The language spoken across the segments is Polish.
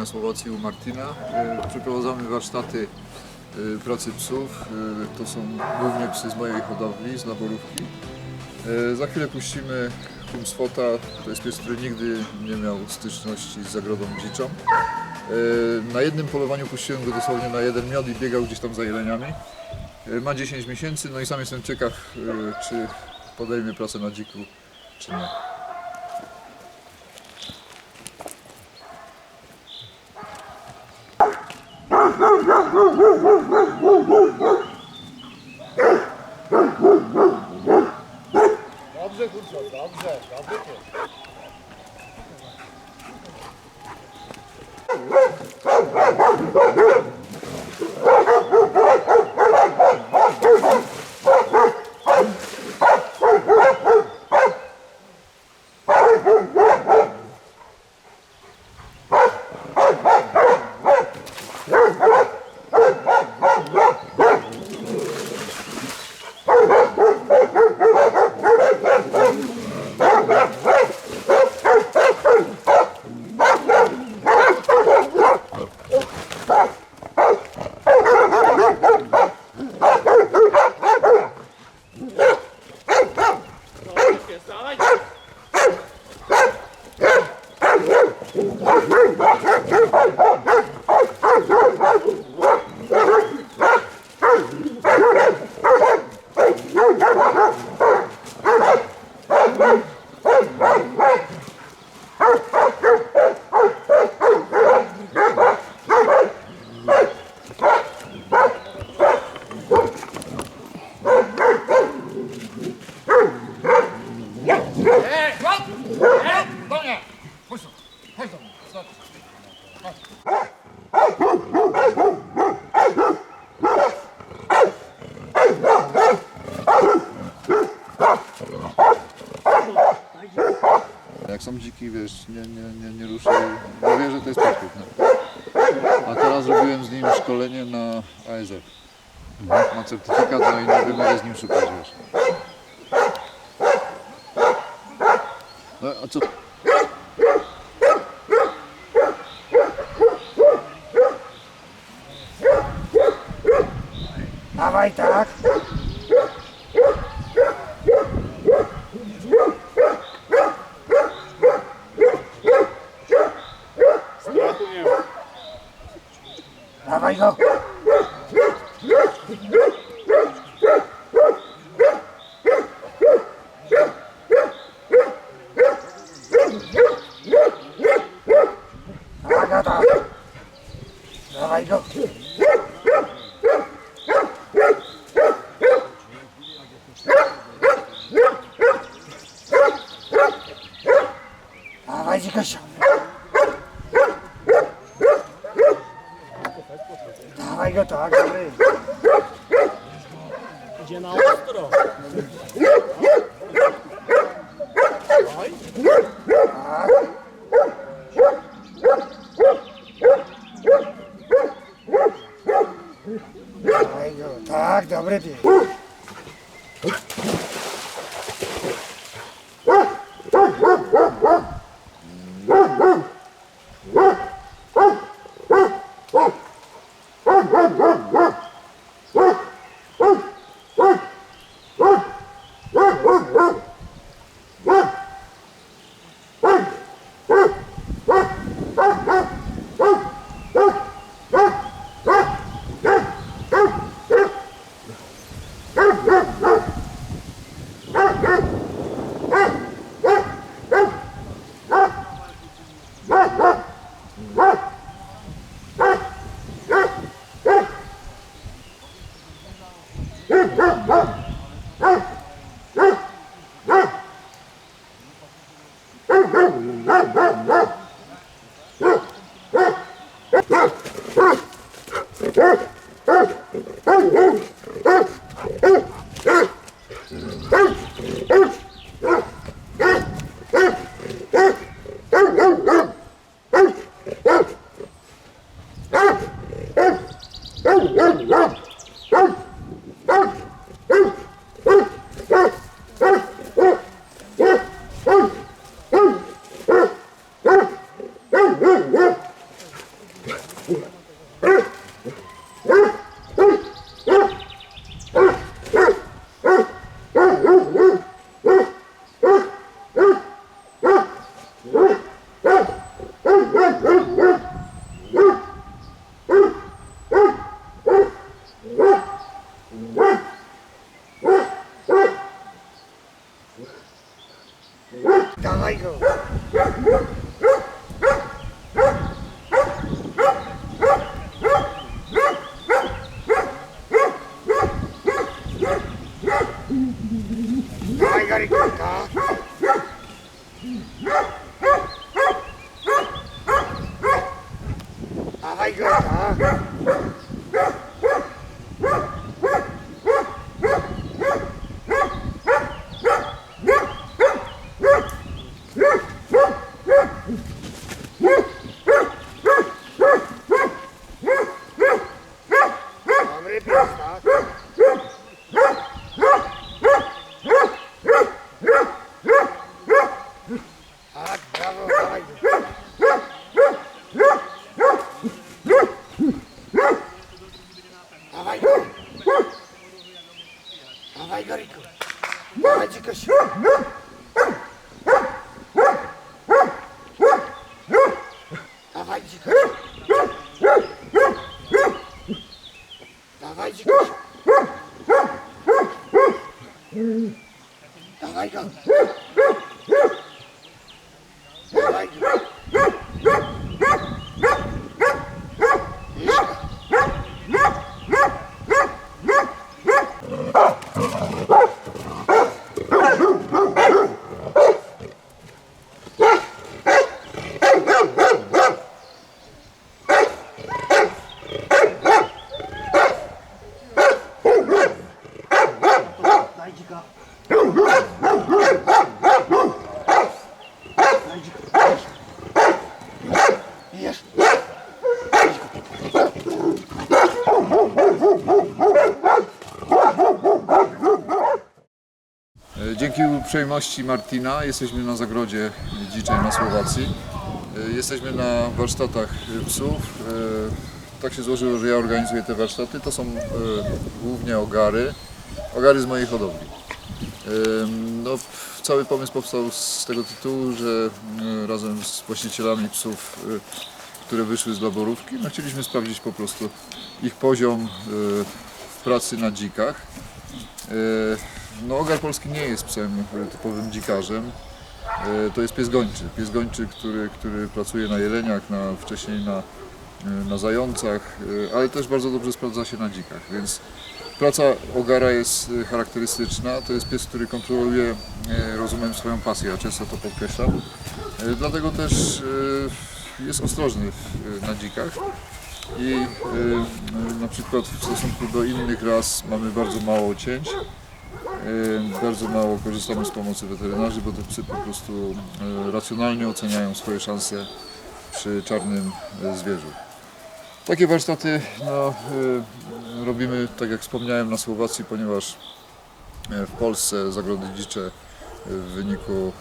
na Słowacji u Martina. E, Przeprowadzamy warsztaty e, pracy psów. E, To są głównie psy z mojej hodowli, z naborówki. Za chwilę puścimy Humsfota. To jest pies, który nigdy nie miał styczności z zagrodą dziczą. Na jednym polowaniu puściłem go dosłownie na jeden miod i biegał gdzieś tam za jeleniami. Ma 10 miesięcy, no i sam jestem ciekaw, czy podejmie pracę na dziku, czy nie. Dobrze, kurczę, dobrze, dobry pies. Ej, Jak są dziki, wiesz, nie, nie, nie, nie ruszę, bo wie, że to jest podkup. No. A teraz zrobiłem z nim szkolenie na ASF. Ma certyfikat, no i nie mogę z nim szukać, wiesz. No, a co? Dawaj tak. Woo! Dawaj go, tak, dobry pies. Dawaj go. Dawaj go, Rikolka. Dawaj go, tak. Dobry pies, tak? Tak, brawo, dawaj go. Dawaj go. Dawaj go, Riku. Dawaj, dzikoś. Dawaj, dzikoś. Dawaj, dzikoś. Dawaj go. Uprzejmości Martina jesteśmy na zagrodzie dziczej na Słowacji. E, Jesteśmy na warsztatach psów. E, Tak się złożyło, że ja organizuję te warsztaty. To są e, głównie ogary, ogary z mojej hodowli. No, cały pomysł powstał z tego tytułu, że razem z właścicielami psów, które wyszły z laborówki, no, chcieliśmy sprawdzić po prostu ich poziom w pracy na dzikach. No, ogar polski nie jest psem typowym dzikarzem. E, To jest pies gończy. Pies gończy, który, który pracuje na jeleniach, na, wcześniej na, e, na zającach, e, ale też bardzo dobrze sprawdza się na dzikach. Więc praca ogara jest charakterystyczna. To jest pies, który kontroluje rozumem swoją pasję. Ja często to podkreślam. Dlatego też jest ostrożny na dzikach. I na przykład w stosunku do innych ras mamy bardzo mało cięć. E, Bardzo mało korzystamy z pomocy weterynarzy, bo te psy po prostu e, racjonalnie oceniają swoje szanse przy czarnym e, zwierzu. Takie warsztaty no, robimy, tak jak wspomniałem, na Słowacji, ponieważ w Polsce zagrody dzicze w wyniku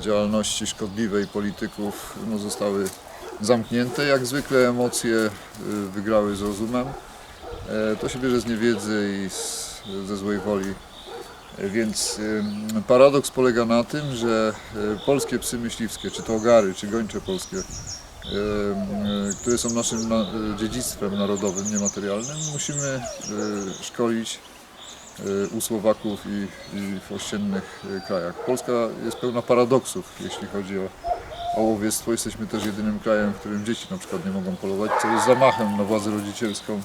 działalności szkodliwej polityków no, zostały zamknięte. Jak zwykle emocje wygrały z rozumem. E, To się bierze z niewiedzy i z, ze złej woli. Więc paradoks polega na tym, że e, polskie psy myśliwskie, czy to ogary, czy gończe polskie, e, które są naszym na, dziedzictwem narodowym, niematerialnym, musimy szkolić u Słowaków i, w ościennych krajach. Polska jest pełna paradoksów, jeśli chodzi o, o łowiectwo. Jesteśmy też jedynym krajem, w którym dzieci na przykład nie mogą polować, co jest zamachem na władzę rodzicielską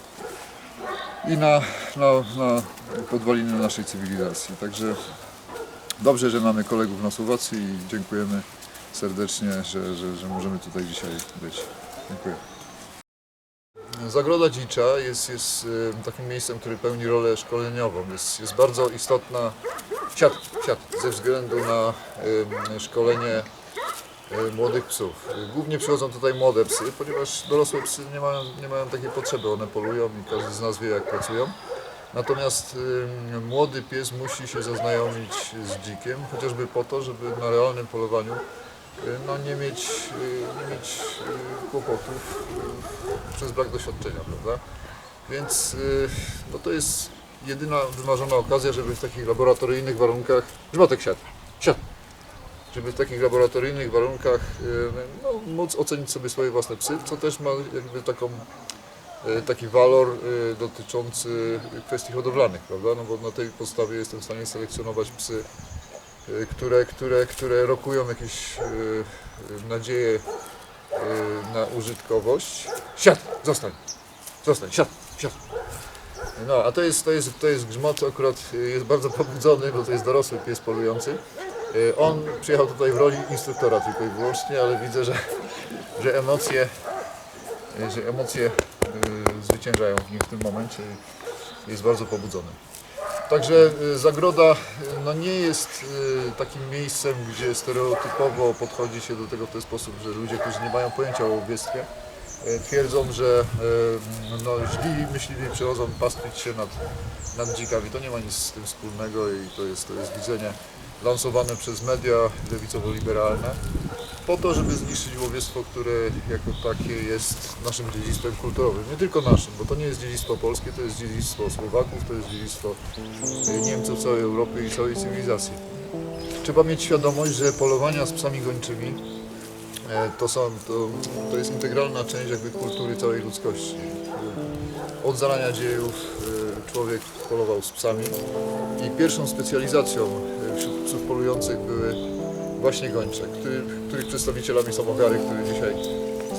i na, na, na podwaliny naszej cywilizacji. Także dobrze, że mamy kolegów na Słowacji i dziękujemy serdecznie, że, że, że możemy tutaj dzisiaj być. Dziękuję. Zagroda Dzicza jest, jest takim miejscem, które pełni rolę szkoleniową. Jest, jest bardzo istotna siat, siat, ze względu na szkolenie młodych psów. Głównie przychodzą tutaj młode psy, ponieważ dorosłe psy nie mają, nie mają takiej potrzeby, one polują i każdy z nas wie jak pracują. Natomiast młody pies musi się zaznajomić z dzikiem, chociażby po to, żeby na realnym polowaniu e, no, nie mieć, e, nie mieć e, kłopotów e, przez brak doświadczenia, prawda? Więc e, no, to jest jedyna wymarzona okazja, żeby w takich laboratoryjnych warunkach, Żmotek siadł, siadł, żeby w takich laboratoryjnych warunkach e, no, móc ocenić sobie swoje własne psy, co też ma jakby taką, e, taki walor e, dotyczący kwestii hodowlanych, prawda? No bo na tej podstawie jestem w stanie selekcjonować psy które, które, które rokują jakieś nadzieje na użytkowość. Siad, zostań, zostań, siad, siad. No, a to jest, to jest, to jest grzmot, akurat jest bardzo pobudzony, bo to jest dorosły pies polujący. Y, On przyjechał tutaj w roli instruktora tylko i wyłącznie, ale widzę, że, że emocje, y, że emocje y, zwyciężają w nim w tym momencie jest bardzo pobudzony. Także zagroda no nie jest takim miejscem, gdzie stereotypowo podchodzi się do tego w ten sposób, że ludzie, którzy nie mają pojęcia o łowiectwie, twierdzą, że no, źli myśliwi przychodzą pastwić się nad, nad dzikami. To nie ma nic z tym wspólnego i to jest, to jest widzenie lansowane przez media lewicowo-liberalne po to, żeby zniszczyć łowiectwo, które jako takie jest naszym dziedzictwem kulturowym. Nie tylko naszym, bo to nie jest dziedzictwo polskie, to jest dziedzictwo Słowaków, to jest dziedzictwo y, Niemców, całej Europy i całej cywilizacji. Trzeba mieć świadomość, że polowania z psami gończymi e, to, są, to, to jest integralna część jakby kultury całej ludzkości. Od zarania dziejów y, człowiek polował z psami i pierwszą specjalizacją wśród polujących były właśnie gończe, który, których przedstawicielami są ogary, które dzisiaj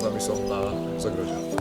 z nami są na zagrodzie.